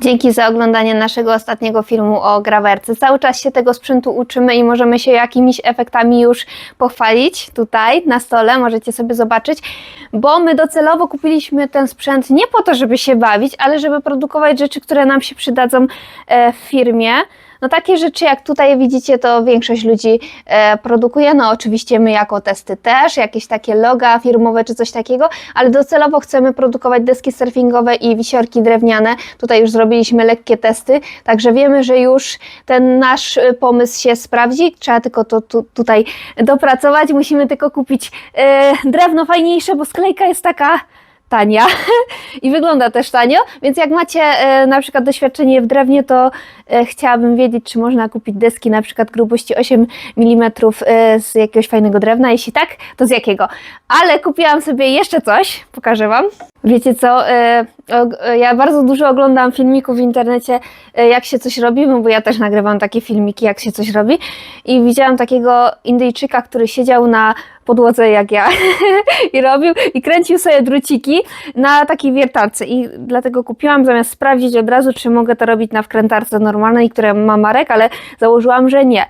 Dzięki za oglądanie naszego ostatniego filmu o grawerce. Cały czas się tego sprzętu uczymy i możemy się jakimiś efektami już pochwalić tutaj na stole, możecie sobie zobaczyć, bo my docelowo kupiliśmy ten sprzęt nie po to, żeby się bawić, ale żeby produkować rzeczy, które nam się przydadzą e, w firmie. No takie rzeczy jak tutaj widzicie, to większość ludzi e, produkuje, no oczywiście my jako testy też, jakieś takie loga firmowe czy coś takiego, ale docelowo chcemy produkować deski surfingowe i wisiorki drewniane. Tutaj już zrobiliśmy lekkie testy, także wiemy, że już ten nasz e, pomysł się sprawdzi, trzeba tylko to tu, tutaj dopracować, musimy tylko kupić e, drewno fajniejsze, bo sklejka jest taka tania i wygląda też tanio, więc jak macie e, na przykład doświadczenie w drewnie, to e, chciałabym wiedzieć, czy można kupić deski na przykład grubości 8 mm e, z jakiegoś fajnego drewna, jeśli tak, to z jakiego? Ale kupiłam sobie jeszcze coś, pokażę Wam. Wiecie co, ja bardzo dużo oglądam filmików w internecie, jak się coś robi, no bo ja też nagrywam takie filmiki, jak się coś robi i widziałam takiego Indyjczyka, który siedział na podłodze jak ja i robił i kręcił sobie druciki na takiej wiertarce i dlatego kupiłam zamiast sprawdzić od razu, czy mogę to robić na wkrętarce normalnej, która ma Marek, ale założyłam, że nie.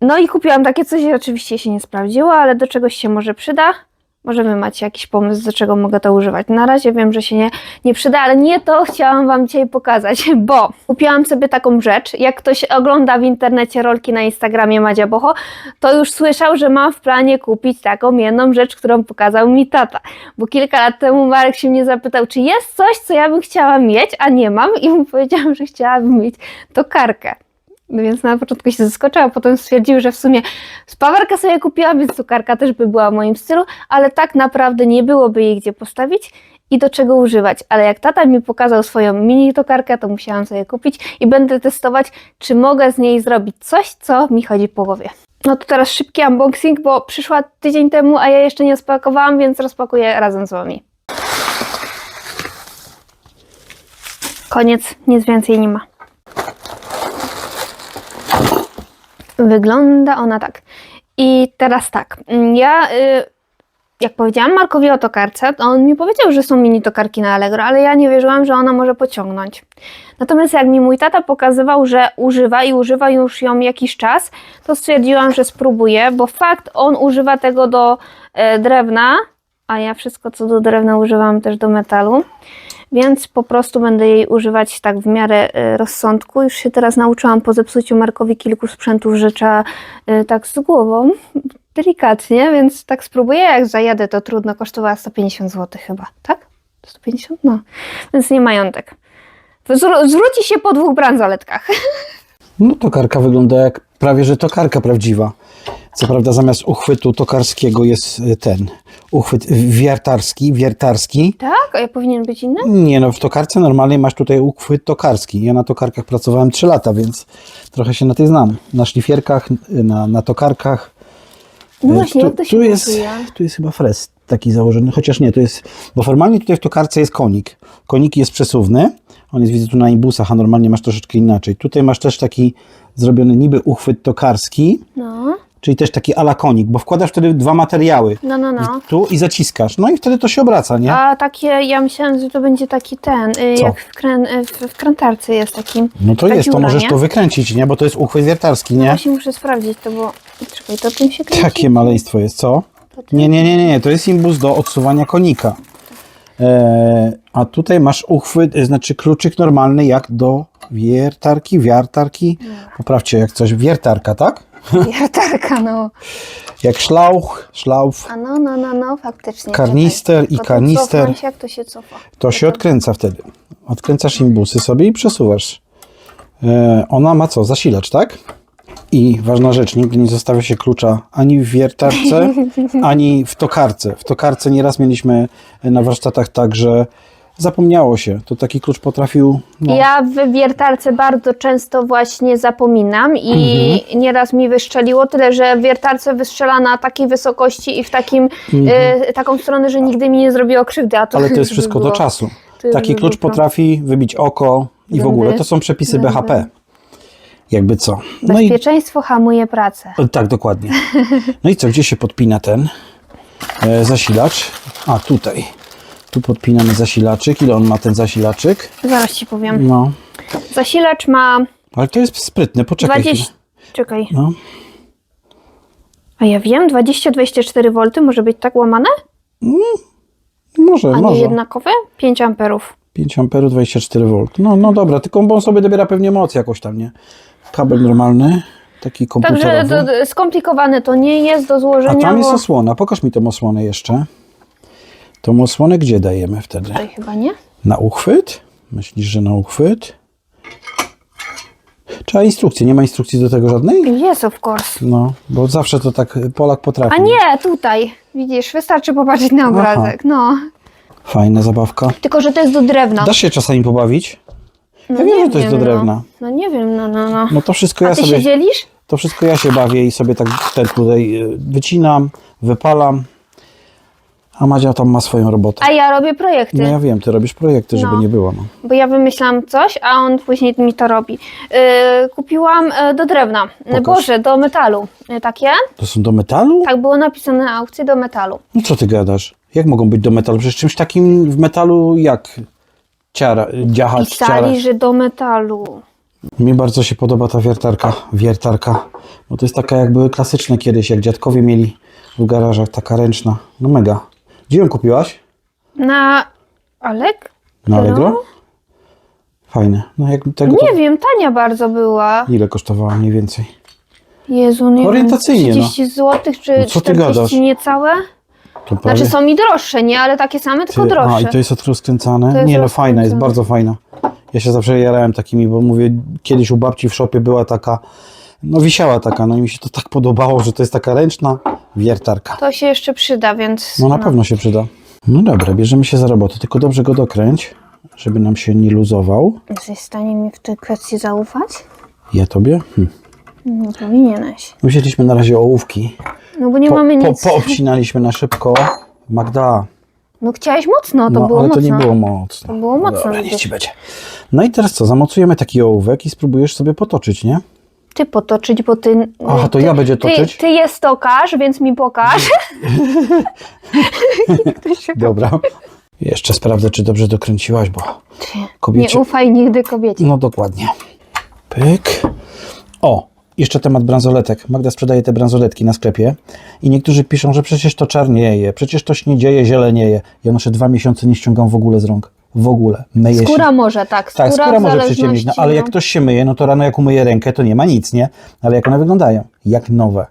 No i kupiłam takie coś, oczywiście się nie sprawdziło, ale do czegoś się może przyda. Może wy macie jakiś pomysł, do czego mogę to używać. Na razie wiem, że się nie, nie przyda, ale nie to chciałam wam dzisiaj pokazać, bo kupiłam sobie taką rzecz. Jak ktoś ogląda w internecie rolki na Instagramie Madzia Boho, to już słyszał, że mam w planie kupić taką jedną rzecz, którą pokazał mi tata. Bo kilka lat temu Marek się mnie zapytał, czy jest coś, co ja bym chciała mieć, a nie mam. I mu powiedziałam, że chciałabym mieć tokarkę. No więc na początku się zaskoczyła, potem stwierdził, że w sumie spawarkę sobie kupiłam, więc cukarka też by była w moim stylu, ale tak naprawdę nie byłoby jej gdzie postawić i do czego używać. Ale jak tata mi pokazał swoją mini tokarkę, to musiałam sobie kupić i będę testować, czy mogę z niej zrobić coś, co mi chodzi po głowie. No to teraz szybki unboxing, bo przyszła tydzień temu, a ja jeszcze nie rozpakowałam, więc rozpakuję razem z wami. Koniec, nic więcej nie ma. Wygląda ona tak. I teraz tak, mm, ja y, jak powiedziałam Markowi o tokarce, to on mi powiedział, że są mini tokarki na Allegro, ale ja nie wierzyłam, że ona może pociągnąć. Natomiast jak mi mój tata pokazywał, że używa i używa już ją jakiś czas, to stwierdziłam, że spróbuję, bo fakt, on używa tego do e, drewna, a ja wszystko co do drewna używam też do metalu, więc po prostu będę jej używać tak w miarę e, rozsądku. Już się teraz nauczyłam po zepsuciu Markowi kilku sprzętów, że trzeba e, tak z głową, delikatnie, więc tak spróbuję. Jak zajadę, to trudno, kosztowała 150 zł chyba, tak? 150? No, więc nie majątek. Zwró- zwróci się po dwóch bransoletkach. No tokarka wygląda jak prawie, że tokarka prawdziwa. Co prawda zamiast uchwytu tokarskiego jest y, ten uchwyt wiertarski, wiertarski. Tak? A ja powinien być inny? Nie no, w tokarce normalnej masz tutaj uchwyt tokarski. Ja na tokarkach pracowałem 3 lata, więc trochę się na tych znam. Na szlifierkach, y, na, na tokarkach. No Y, właśnie, jak to się tu jest, montuje? tu jest chyba fres taki założony, chociaż nie, to jest, bo formalnie tutaj w tokarce jest konik. Konik jest przesuwny, on jest widzę tu na imbusach, a normalnie masz troszeczkę inaczej. Tutaj masz też taki zrobiony niby uchwyt tokarski, No, czyli też taki ala konik, bo wkładasz wtedy dwa materiały. no, no, no. Tu i zaciskasz. No i wtedy to się obraca, nie? A takie, ja myślałam, że to będzie taki ten, y, Co? jak w, krę, y, w, w krętarce jest taki. No to taki jest, to ura, możesz nie? to wykręcić, nie? Bo to jest uchwyt wiertarski, No nie? właśnie muszę sprawdzić to, bo... Czekaj, to tym się kręci? Takie maleństwo jest, co? To tym? Nie, nie, nie, nie, to jest imbus do odsuwania konika. E, a tutaj masz uchwyt, e, znaczy kluczyk normalny jak do wiertarki, wiartarki. Poprawcie jak coś, wiertarka, tak? Wiertarka, no. Jak szlauch, szlauf, A no, no, no, no, faktycznie. Karnister czekaj. i kanister. cofnąć, jak to się cofa? to się odkręca wtedy. Odkręcasz imbusy sobie i przesuwasz. E, ona ma co? Zasilacz, tak? I ważna rzecz, nigdy nie zostawia się klucza ani w wiertarce, ani w tokarce. W tokarce nieraz mieliśmy na warsztatach tak, że zapomniało się. To taki klucz potrafił. No, Ja w wiertarce bardzo często właśnie zapominam i Mhm. nieraz mi wyszczeliło, tyle że w wiertarce wystrzela na takiej wysokości i w takim, y, taką stronę, że nigdy mi nie zrobiło krzywdy. A to Mhm. ale to jest wszystko do czasu. Taki klucz potrafi wybić oko i w ogóle. To są przepisy. BHP. Jakby co. No i Bezpieczeństwo hamuje pracę. Tak, dokładnie. No i co, gdzie się podpina ten e, zasilacz? A, tutaj. Tu podpinamy zasilaczyk. Ile on ma ten zasilaczyk? Zaraz ci powiem. No. Zasilacz ma Ale to jest sprytne, poczekaj 20. chwilę. Czekaj. No. A ja wiem, 20-24 V może być tak łamane? Może, A nie może. jednakowe? 5 amperów. 5 amperów, 24 V. No, no dobra, tylko on sobie dobiera pewnie moc jakoś tam, nie? Kabel normalny, taki komputerowy. Także to, skomplikowane to nie jest do A złożenia. tam jest bo... osłona. Pokaż mi tą osłonę jeszcze. Tą osłonę gdzie dajemy wtedy? Tutaj chyba nie? Na uchwyt? Myślisz, że na uchwyt? Trzeba instrukcji. Nie ma instrukcji do tego żadnej? Jest, of course. No, bo zawsze to tak Polak potrafi. A nie, tutaj. Widzisz, wystarczy popatrzeć na obrazek. No. Fajna zabawka. Tylko, że to jest do drewna. Dasz się czasami pobawić? No ja wiem, że to jest do no. drewna. No nie wiem, no, no, no. No to wszystko A ja ty sobie... się dzielisz? To wszystko ja się bawię i sobie tak ten tutaj y, wycinam, wypalam. A Madzia tam ma swoją robotę. A ja robię projekty. No ja wiem, ty robisz projekty, żeby No. nie było. No. Bo ja wymyślam coś, a on później mi to robi. Yy, kupiłam yy, do drewna. Yy, Pokaż. Boże, do metalu. Yy, takie. To są do metalu? Tak było napisane na aukcji do metalu. No co ty gadasz? Jak mogą być do metalu? Przecież czymś takim w metalu jak ciara, dziachać, ciara. Pisali, że do metalu. Mi bardzo się podoba ta wiertarka, wiertarka, bo to jest taka jak były klasyczne kiedyś, jak dziadkowie mieli w garażach, taka ręczna. No mega. Gdzie ją kupiłaś? Na Alek? Na Allegro? Fajne. No jak tego to... Nie wiem, tania bardzo była. Ile kosztowała mniej więcej? Jezu, nie Orientacyjnie, wiem, no. 30 zł czy No co ty 40 gadasz? niecałe? To Znaczy prawie- są i droższe, nie? Ale takie same, tylko Ty- droższe. A, i to jest rozkręcane? To jest nie, no fajna, jest bardzo fajna. Ja się zawsze jarałem takimi, bo mówię, kiedyś u babci w szopie była taka, no wisiała taka, no i mi się to tak podobało, że to jest taka ręczna wiertarka. To się jeszcze przyda, więc... No na pewno się przyda. No dobra, bierzemy się za robotę, tylko dobrze go dokręć, żeby nam się nie luzował. Jesteś w stanie mi w tej kwestii zaufać? Ja tobie? Hm. Nie powinieneś. Wzięliśmy na razie ołówki. No bo nie Po, mamy po, nic. poobcinaliśmy na szybko. Magda, No chciałeś mocno, to no, było ale mocno. to nie było mocno. To było mocno, Dobra, niech ci będzie. No i teraz co, zamocujemy taki ołówek i spróbujesz sobie potoczyć, nie? Ty potoczyć, bo ty... Aha, to ty, ja będzie toczyć? Ty, ty je stokasz, więc mi pokaż. Dobra. Jeszcze sprawdzę, czy dobrze dokręciłaś, bo Nie kobiecie... ufaj nigdy kobiecie. No dokładnie. Pyk. O, jeszcze temat bransoletek. Magda sprzedaje te bransoletki na sklepie i niektórzy piszą, że przecież to czarnieje, przecież to śniedzieje, zielenieje. Ja noszę dwa miesiące nie ściągam w ogóle z rąk. W ogóle. Myję się. Skóra może, tak. Skóra, Tak, skóra może przyciemnić, no, ale jak no. ktoś się myje, no to rano jak umyje rękę, to nie ma nic, nie? Ale jak one wyglądają? Jak nowe.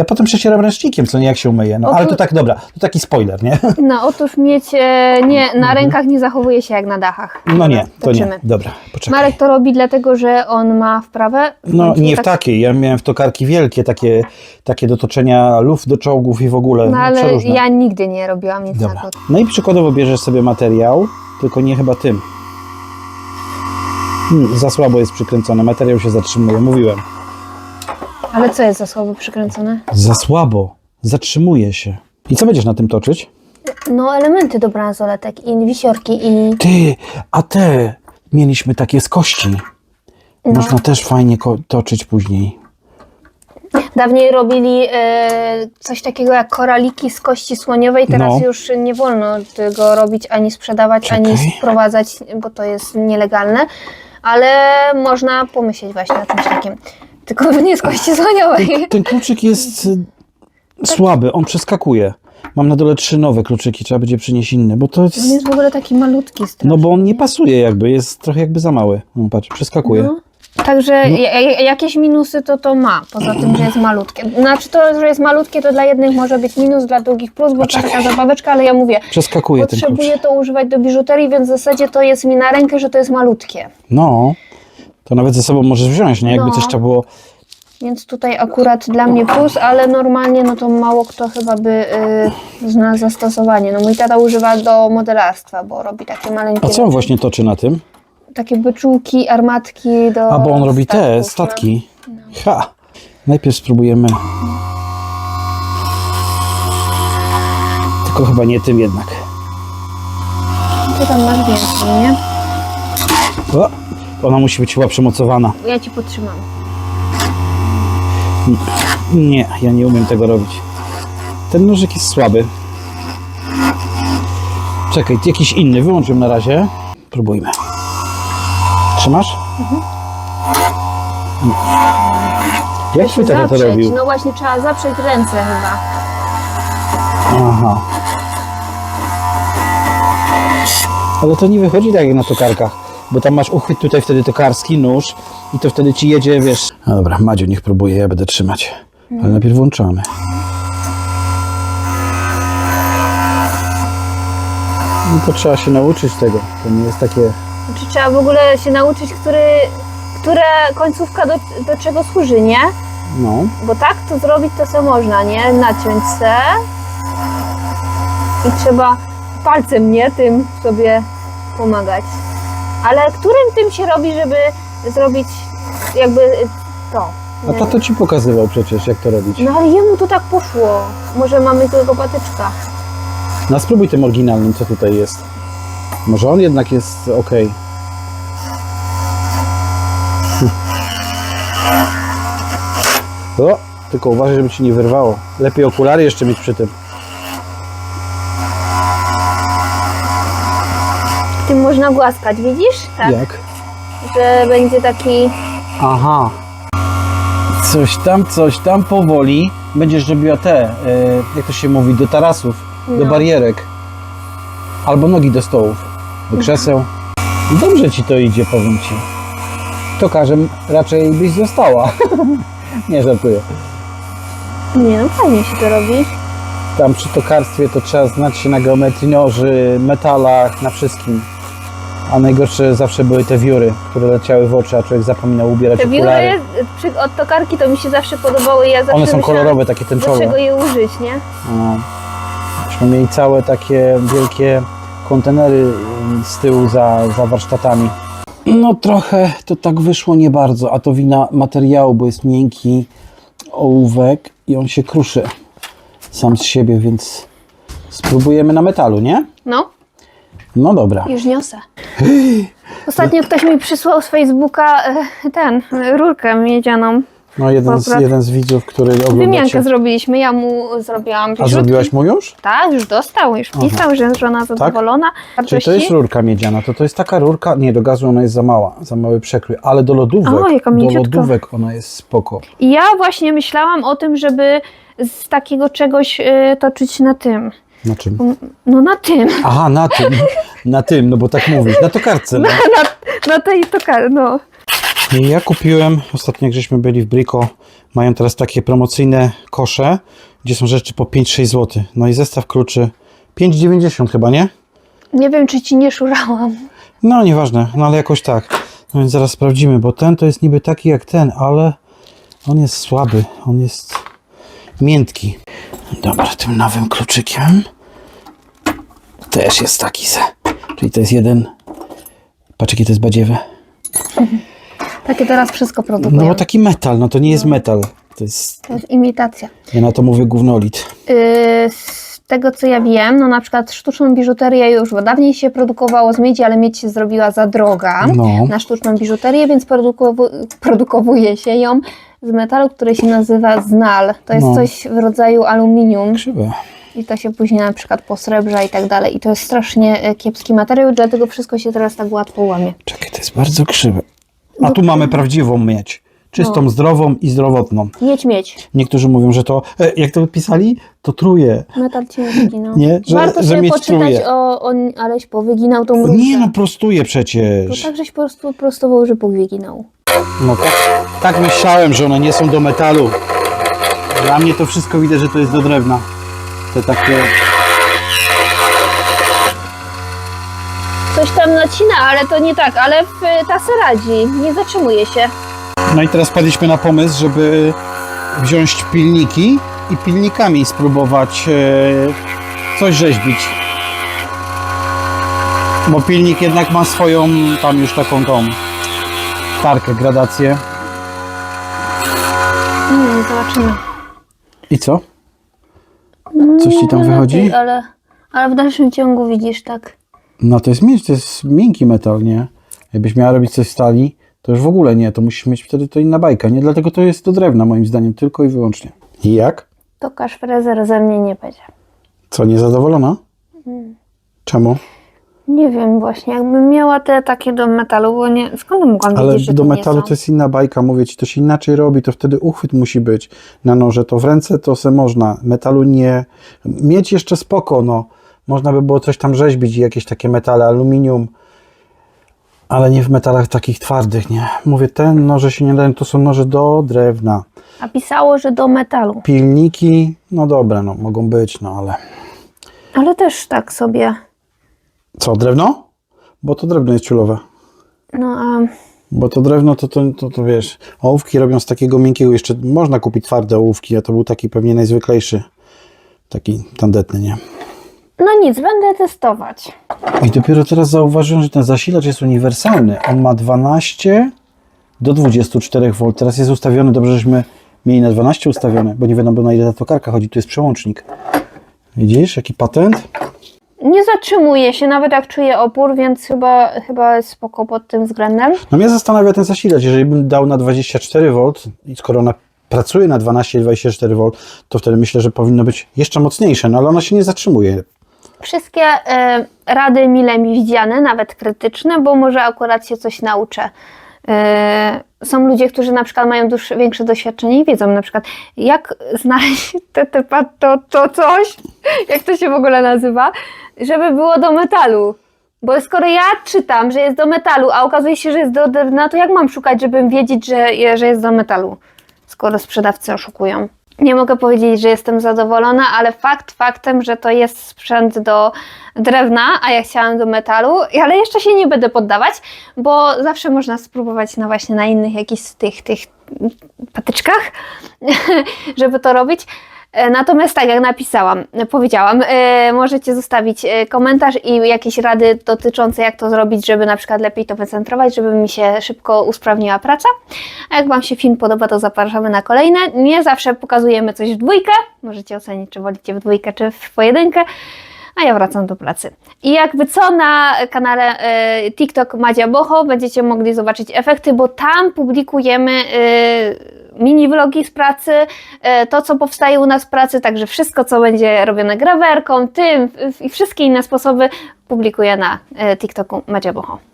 Ja potem przecieram ręcznikiem, co nie jak się umyje. No, O ale to tak, dobra, to taki spoiler, nie? No, otóż mieć e, nie, na rękach nie zachowuje się jak na dachach. Mhm. No nie, to nie. Toczymy. Dobra, poczekaj. Marek to robi dlatego, że on ma wprawę. No nie w tak- takiej, ja miałem w tokarki wielkie, takie, takie do toczenia luf do czołgów i w ogóle. No ale przeróżne. ja nigdy nie robiłam nic Dobra. takiego. No i przykładowo bierzesz sobie materiał, tylko nie chyba tym. Hmm, za słabo jest przykręcone, materiał się zatrzymuje, mówiłem. Ale co jest za słabo przykręcone? Za słabo, zatrzymuje się. I co będziesz na tym toczyć? No, elementy do bransoletek i wisiorki i... Ty, a te mieliśmy takie z kości. No. Można też fajnie toczyć później. Dawniej robili e, coś takiego jak koraliki z kości słoniowej, teraz No. już nie wolno tego robić, ani sprzedawać, Czekaj. ani sprowadzać, bo to jest nielegalne, ale można pomyśleć właśnie o czymś takim. Tylko nie z kości słoniowej. Ten kluczyk jest y, słaby, on przeskakuje. Mam na dole trzy nowe kluczyki, trzeba będzie przynieść inne, bo to On jest... jest w ogóle taki malutki strasznie. No bo on nie pasuje jakby, jest trochę jakby za mały. No patrz, przeskakuje. No. Także No. ja- ja- jakieś minusy to to ma, poza tym, że jest malutkie. Znaczy to, że jest malutkie, to dla jednych może być minus, dla drugich plus, bo to taka zabaweczka, ale ja mówię, Przeskakuje potrzebuję to używać do biżuterii, więc w zasadzie to jest mi na rękę, że to jest malutkie. No, to nawet ze sobą możesz wziąć, nie? Jakby No. coś trzeba było... Więc tutaj akurat dla mnie plus, ale normalnie no to mało kto chyba by y, znalazł zastosowanie. No mój tata używa do modelarstwa, bo robi takie maleńkie A co on właśnie toczy na tym? takie byczółki, armatki do A, bo on robi te statków, statki. Ha! Najpierw spróbujemy... Tylko chyba nie tym jednak. No. Ty tam masz więcej, nie? O, ona musi być chyba przymocowana. Ja ci podtrzymam. Nie, ja nie umiem tego robić. Ten nożyk jest słaby. Czekaj, jakiś inny, wyłączymy na razie. Próbujmy. Trzymasz? Jak się tata to Zaprzeć. robił? No właśnie, trzeba zaprzeć ręce chyba. Aha. Ale to nie wychodzi tak jak na tokarkach, bo tam masz uchwyt tutaj wtedy tokarski, nóż i to wtedy ci jedzie, wiesz. No dobra, Madziu niech próbuje, ja będę trzymać. Ale najpierw włączamy. No to trzeba się nauczyć tego. To nie jest takie... Czy trzeba w ogóle się nauczyć, który, która końcówka do, do czego służy, nie? No. Bo tak to zrobić to se można, nie? Naciąć se i trzeba palcem, nie? Tym sobie pomagać. Ale którym tym się robi, żeby zrobić jakby to? A tato ci pokazywał przecież, jak to robić. No ale jemu to tak poszło. Może mamy tylko patyczka. No spróbuj tym oryginalnym, co tutaj jest. Może on jednak jest ok. O, tylko uważaj, żeby ci nie wyrwało. Lepiej okulary jeszcze mieć przy tym. Można głaskać, widzisz? Tak. Jak? Że będzie taki... Aha. Coś tam, coś tam powoli. Będziesz robiła te, e, jak to się mówi, do tarasów, do No. barierek. Albo nogi do stołów, do krzeseł. Dobrze ci to idzie, powiem ci. Tokarzem raczej byś została. Nie żartuję. Nie no, fajnie się to robi. Tam przy tokarstwie to trzeba znać się na geometrii noży, metalach, na wszystkim. A najgorsze zawsze były te wióry, które leciały w oczy, a człowiek zapominał ubierać Te okulary. wióry przy, od tokarki to mi się zawsze podobały. Ja zawsze One są myślałam, kolorowe, takie tęczowe. czego je użyć, nie? No. Myśmy mieli całe takie wielkie kontenery ym, z tyłu za, za warsztatami. No trochę to tak wyszło nie bardzo, a to wina materiału, bo jest miękki ołówek i on się kruszy sam z siebie, więc spróbujemy na metalu, nie? No, No dobra. już niosę. Ostatnio ktoś mi przysłał z Facebooka e, ten, rurkę miedzianą. No jeden z, jeden z widzów, który Wymiankę oglądacie. zrobiliśmy, ja mu zrobiłam A zrobiłaś mu już? Tak, już dostał, już pisał, że żona zadowolona. Czyli to jest rurka miedziana, to to jest taka rurka, nie, do gazu ona jest za mała, za mały przekrój, ale do lodówek, O, jaka do mięciutka. lodówek ona jest spoko. I ja właśnie myślałam o tym, żeby z takiego czegoś e, toczyć na tym. Na czym? No na tym. Aha, na tym, na tym, no bo tak mówisz, na tokarce. No. Na, na tej tokar, no. Ja kupiłem, ostatnio jak żeśmy byli w Brico, mają teraz takie promocyjne kosze, gdzie są rzeczy po 5-6 zł. No i zestaw kluczy 5,90 chyba, nie? Nie wiem, czy ci nie szurałam. No nieważne, no ale jakoś tak. No więc zaraz sprawdzimy, bo ten to jest niby taki jak ten, ale on jest słaby, on jest miętki. Dobra, tym nowym kluczykiem też jest taki se. Czyli to jest jeden. Patrz jakie to jest badziewe. Takie teraz wszystko produkują. No bo taki metal, no to nie jest metal. To jest, To jest imitacja. ja na to mówię gównolit. Yy, z tego co ja wiem, no na przykład sztuczną biżuterię już, bo dawniej się produkowało z miedzi, ale miedź się zrobiła za droga No. na sztuczną biżuterię, więc produkowu- produkowuje się ją z metalu, który się nazywa znal. To jest No. coś w rodzaju aluminium Krzywe. i to się później na przykład posrebrza i tak dalej. I to jest strasznie e, kiepski materiał, dlatego wszystko się teraz tak łatwo łamie. Czekaj, to jest bardzo krzywe. A tu mamy prawdziwą miedź. Czystą, No. zdrową i zdrowotną. Mieć, mieć. Niektórzy mówią, że to, e, jak to pisali, to truje. Metal ci nie wyginał. Nie, że- Warto że sobie mieć poczytać truje. o, o... Aleś powyginał tą rurkę. Nie no, prostuje To przecież. tak, żeś po prostu prostował, że powyginał. No tak, tak myślałem, że one nie są do metalu. Dla mnie to wszystko widać, że to jest do drewna. Te takie... Coś tam nacina, ale to nie tak, ale w, ta se radzi, nie zatrzymuje się. No i teraz padliśmy na pomysł, żeby wziąć pilniki i pilnikami spróbować e, coś rzeźbić. Bo pilnik jednak ma swoją tam już taką tą tarkę, gradację. Nie, zobaczymy. I co? Coś ci tam Nie, wychodzi? lepiej, Ale, ale w dalszym ciągu widzisz, tak. No to jest miedź, to jest miękki metal, nie? Jakbyś miała robić coś z stali, to już w ogóle nie, to musisz mieć wtedy to inna bajka, nie? Dlatego to jest do drewna moim zdaniem, tylko i wyłącznie. I jak? To kaszfrezer ze mnie nie będzie. Co, niezadowolona? Czemu? Nie wiem właśnie, jakbym miała te takie do metalu, bo nie, skąd mogłam Ale wiedzieć, że do to metalu nie to są? jest inna bajka, mówię ci, to się inaczej robi, to wtedy uchwyt musi być na noże, to w ręce to se można, metalu nie. Mieć jeszcze spoko, no. Można by było coś tam rzeźbić, i jakieś takie metale, aluminium, ale nie w metalach takich twardych, nie. Mówię, te noże się nie dają, to są noże do drewna. A pisało, że do metalu. Pilniki, no dobra, no mogą być, no ale... Ale też tak sobie, Co, drewno? Bo to drewno jest ciulowe. no a Bo to drewno, to, to, to, to wiesz, ołówki robią z takiego miękkiego, jeszcze można kupić twarde ołówki, a to był taki pewnie najzwyklejszy, taki tandetny, nie? no nic, będę testować. I dopiero teraz zauważyłem, że ten zasilacz jest uniwersalny. On ma 12 do 24 V. Teraz jest ustawiony, dobrze, żeśmy mieli na 12 ustawione, bo nie wiadomo na ile ta tokarka chodzi, tu jest przełącznik. Widzisz, jaki patent? Nie zatrzymuję się, nawet jak czuję opór, więc chyba, chyba jest spoko pod tym względem. No mnie zastanawia ten zasilacz, jeżeli bym dał na 24 V i skoro ona pracuje na 12 i 24 V, to wtedy myślę, że powinno być jeszcze mocniejsze, no ale ona się nie zatrzymuje. Wszystkie e, rady mile mi widziane, nawet krytyczne, bo może akurat się coś nauczę. E, są ludzie, którzy na przykład mają dłuższe, większe doświadczenie i wiedzą na przykład, jak znaleźć te, te, to, to coś, jak to się w ogóle nazywa, żeby było do metalu. Bo skoro ja czytam, że jest do metalu, a okazuje się, że jest do drewna, to jak mam szukać, żebym wiedzieć, że, że jest do metalu, skoro sprzedawcy oszukują? Nie mogę powiedzieć, że jestem zadowolona, ale fakt faktem, że to jest sprzęt do drewna, a ja chciałam do metalu, ale jeszcze się nie będę poddawać, bo zawsze można spróbować na właśnie na innych jakichś tych, tych patyczkach, żeby to robić. E, Natomiast tak jak napisałam, e, powiedziałam, e, możecie zostawić komentarz i jakieś rady dotyczące jak to zrobić, żeby na przykład lepiej to wycentrować, żeby mi się szybko usprawniła praca. A jak Wam się film podoba, to zapraszamy na kolejne. Nie zawsze pokazujemy coś w dwójkę. Możecie ocenić, czy wolicie w dwójkę, czy w pojedynkę. A ja wracam do pracy. I jakby co na kanale e, TikTok Madzia Bocho będziecie mogli zobaczyć efekty, bo tam publikujemy e, mini vlogi z pracy, e, to co powstaje u nas w pracy, także wszystko co będzie robione grawerką, tym i wszystkie inne sposoby publikuję na e, TikToku Madzia Bocho.